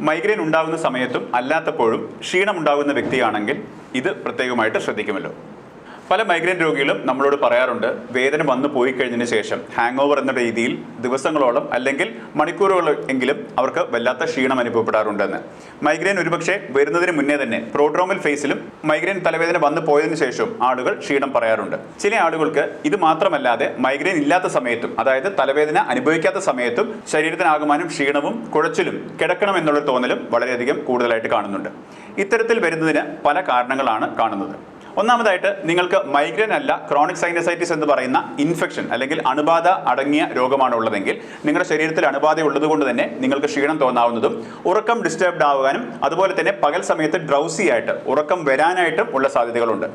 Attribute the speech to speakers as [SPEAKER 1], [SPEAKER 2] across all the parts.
[SPEAKER 1] Migraine ഉണ്ടാകുന്ന സമയത്തും അല്ലാത്തപ്പോഴും ക്ഷീണം ഉണ്ടാകുന്ന വ്യക്തിയാണെങ്കിൽ ഇത് പ്രത്യേകമായിട്ട് ശ്രദ്ധിക്കുമല്ലോ. പല മൈഗ്രെയിൻ രോഗികളും നമ്മളോട് പറയാറുണ്ട് വേദന വന്നു പോയി കഴിഞ്ഞതിന് ശേഷം ഹാങ് ഓവർ എന്ന രീതിയിൽ ദിവസങ്ങളോളം അല്ലെങ്കിൽ മണിക്കൂറുകൾ എങ്കിലും അവർക്ക് വല്ലാത്ത ക്ഷീണം അനുഭവപ്പെടാറുണ്ടെന്ന്. മൈഗ്രെയിൻ ഒരുപക്ഷെ വരുന്നതിന് മുന്നേ തന്നെ പ്രോഡ്രോമൽ ഫേസിലും മൈഗ്രെയിൻ തലവേദന വന്നു പോയതിന് ശേഷവും ആളുകൾ ക്ഷീണം പറയാറുണ്ട്. ചില ആളുകൾക്ക് ഇത് മാത്രമല്ലാതെ മൈഗ്രെയിൻ ഇല്ലാത്ത സമയത്തും അതായത് തലവേദന അനുഭവിക്കാത്ത സമയത്തും ശരീരത്തിനാകമാനം ക്ഷീണവും കുഴച്ചിലും കിടക്കണം എന്നുള്ള തോന്നലും വളരെയധികം കൂടുതലായിട്ട് കാണുന്നുണ്ട്. ഇത്തരത്തിൽ വരുന്നതിന് പല കാരണങ്ങളാണ് കാണുന്നത്. ഒന്നാമതായിട്ട് നിങ്ങൾക്ക് മൈഗ്രെയിൻ അല്ല ക്രോണിക് സൈനസൈറ്റിസ് എന്ന് പറയുന്ന ഇൻഫെക്ഷൻ അല്ലെങ്കിൽ അണുബാധ അടങ്ങിയ രോഗമാണ് ഉള്ളതെങ്കിൽ നിങ്ങളുടെ ശരീരത്തിൽ അണുബാധ ഉള്ളതുകൊണ്ട് തന്നെ നിങ്ങൾക്ക് ക്ഷീണം തോന്നാവുന്നതും ഉറക്കം ഡിസ്റ്റർബ്ഡ് ആവാനും അതുപോലെ തന്നെ പകൽ സമയത്ത് ഡ്രൗസി ആയിട്ട് ഉറക്കം വരാനായിട്ടും ഉള്ള സാധ്യതകളുണ്ട്.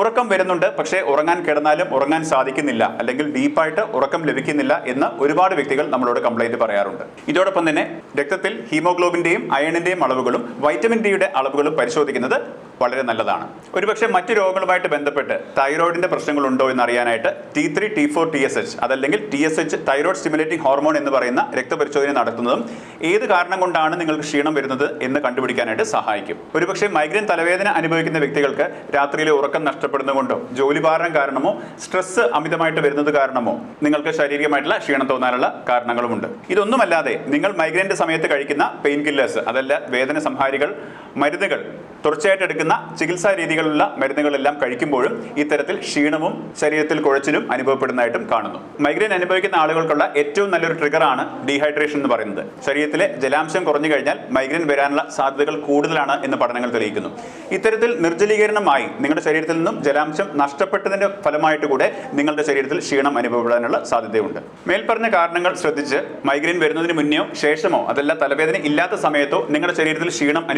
[SPEAKER 1] ഉറക്കം വരുന്നുണ്ട് പക്ഷേ ഉറങ്ങാൻ കിടന്നാലും ഉറങ്ങാൻ സാധിക്കുന്നില്ല അല്ലെങ്കിൽ ഡീപ്പായിട്ട് ഉറക്കം ലഭിക്കുന്നില്ല എന്ന് ഒരുപാട് വ്യക്തികൾ നമ്മളോട് കംപ്ലൈന്റ് പറയാറുണ്ട്. ഇതോടൊപ്പം തന്നെ രക്തത്തിൽ ഹീമോഗ്ലോബിന്റെയും അയണിന്റെയും അളവുകളും വൈറ്റമിൻ ഡിയുടെ അളവുകളും പരിശോധിക്കുന്നത് വളരെ നല്ലതാണ്. ഒരുപക്ഷെ മറ്റ് രോഗങ്ങളുമായിട്ട് ബന്ധപ്പെട്ട് തൈറോയിഡിന്റെ പ്രശ്നങ്ങൾ ഉണ്ടോ എന്ന് അറിയാനായിട്ട് T three T four T S H അതല്ലെങ്കിൽ T S H thyroid stimulating hormone എന്ന് പറയുന്ന രക്തപരിശോധന നടത്തുന്നതും ഏത് കാരണം കൊണ്ടാണ് നിങ്ങൾക്ക് ക്ഷീണം വരുന്നത് എന്ന് കണ്ടുപിടിക്കാനായിട്ട് സഹായിക്കും. ഒരുപക്ഷെ മൈഗ്രെയിൻ തലവേദന അനുഭവിക്കുന്ന വ്യക്തികൾക്ക് രാത്രിയിലെ ഉറക്കം നഷ്ടപ്പെടുന്നതുകൊണ്ടോ ജോലിഭാരം കാരണമോ സ്ട്രെസ് അമിതമായിട്ട് വരുന്നത് കാരണമോ നിങ്ങൾക്ക് ശാരീരികമായിട്ടുള്ള ക്ഷീണം തോന്നാനുള്ള കാരണങ്ങളുമുണ്ട്. ഇതൊന്നുമല്ലാതെ നിങ്ങൾ മൈഗ്രെയിന്റെ സമയത്ത് കഴിക്കുന്ന പെയിൻ കില്ലേഴ്സ് അതല്ല വേദന സംഹാരികൾ മരുന്നുകൾ. തുടർച്ചയായിട്ട് എടുക്കുന്ന ചികിത്സാ രീതികളുള്ള മരുന്നുകളെല്ലാം കഴിക്കുമ്പോഴും ഇത്തരത്തിൽ ക്ഷീണവും ശരീരത്തിൽ കുഴച്ചിലും അനുഭവപ്പെടുന്നതായിട്ടും കാണുന്നു. മൈഗ്രെയിൻ അനുഭവിക്കുന്ന ആളുകൾക്കുള്ള ഏറ്റവും നല്ലൊരു ട്രിഗറാണ് ഡീഹൈഡ്രേഷൻ എന്ന് പറയുന്നത്. ശരീരത്തിലെ ജലാംശം കുറഞ്ഞു കഴിഞ്ഞാൽ മൈഗ്രെയിൻ വരാനുള്ള സാധ്യതകൾ കൂടുതലാണ് എന്ന് പഠനങ്ങൾ തെളിയിക്കുന്നു. ഇത്തരത്തിൽ നിർജലീകരണമായി നിങ്ങളുടെ ശരീരത്തിൽ നിന്നും ജലാംശം നഷ്ടപ്പെട്ടതിന്റെ ഫലമായിട്ട് കൂടെ നിങ്ങളുടെ ശരീരത്തിൽ ക്ഷീണം അനുഭവപ്പെടാനുള്ള സാധ്യതയുണ്ട്. മേൽപ്പറഞ്ഞ കാരണങ്ങൾ ശ്രദ്ധിച്ച് മൈഗ്രെയിൻ വരുന്നതിന് മുന്നെയോ ശേഷമോ അതല്ല തലവേദന ഇല്ലാത്ത സമയത്തോ നിങ്ങളുടെ ശരീരത്തിൽ ക്ഷീണം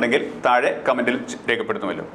[SPEAKER 1] അനുഭവപ്പെടുന്നുണ്ടെങ്കിൽ താഴെ കമന്റിൽ രേഖപ്പെടുത്തുമല്ലോ.